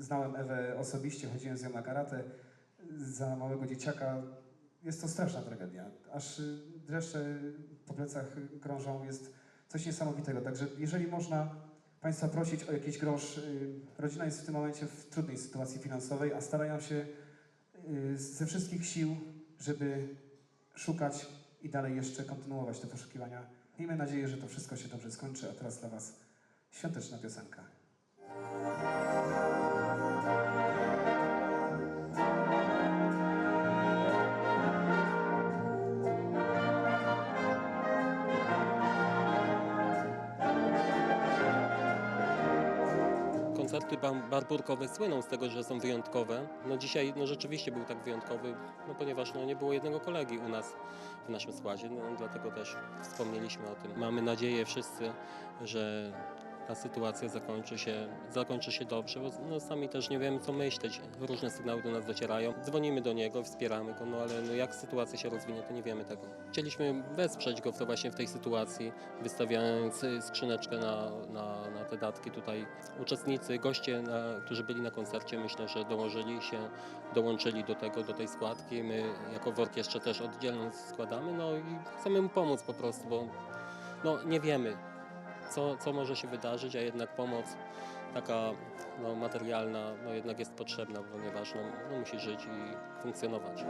znałem Ewę osobiście, chodziłem z nią na karate za małego dzieciaka. Jest to straszna tragedia. Aż y, dreszcze po plecach krążą, jest coś niesamowitego. Także jeżeli można Państwa prosić o jakiś grosz, y, rodzina jest w tym momencie w trudnej sytuacji finansowej, a starają się y, ze wszystkich sił, żeby szukać i dalej jeszcze kontynuować te poszukiwania. Miejmy nadzieję, że to wszystko się dobrze skończy, a teraz dla Was świąteczna piosenka. Koncerty bar- barburkowe słyną z tego, że są wyjątkowe. No dzisiaj no rzeczywiście był tak wyjątkowy, no ponieważ no nie było jednego kolegi u nas w naszym składzie, no dlatego też wspomnieliśmy o tym. Mamy nadzieję wszyscy, że ta sytuacja zakończy się, zakończy się dobrze, bo no sami też nie wiemy co myśleć. Różne sygnały do nas docierają. Dzwonimy do niego, wspieramy go, no ale no jak sytuacja się rozwinie, to nie wiemy tego. Chcieliśmy wesprzeć go w to właśnie w tej sytuacji, wystawiając y, skrzyneczkę na, na, na te datki tutaj. Uczestnicy, goście, na, którzy byli na koncercie, myślę, że dołożyli się, dołączyli do tego, do tej składki. My jako w orkiestrze też oddzielną składamy, no i chcemy mu pomóc po prostu, bo no, nie wiemy, co, co może się wydarzyć, a jednak pomoc taka no, materialna no, jednak jest potrzebna, ponieważ no, no, musi żyć i funkcjonować.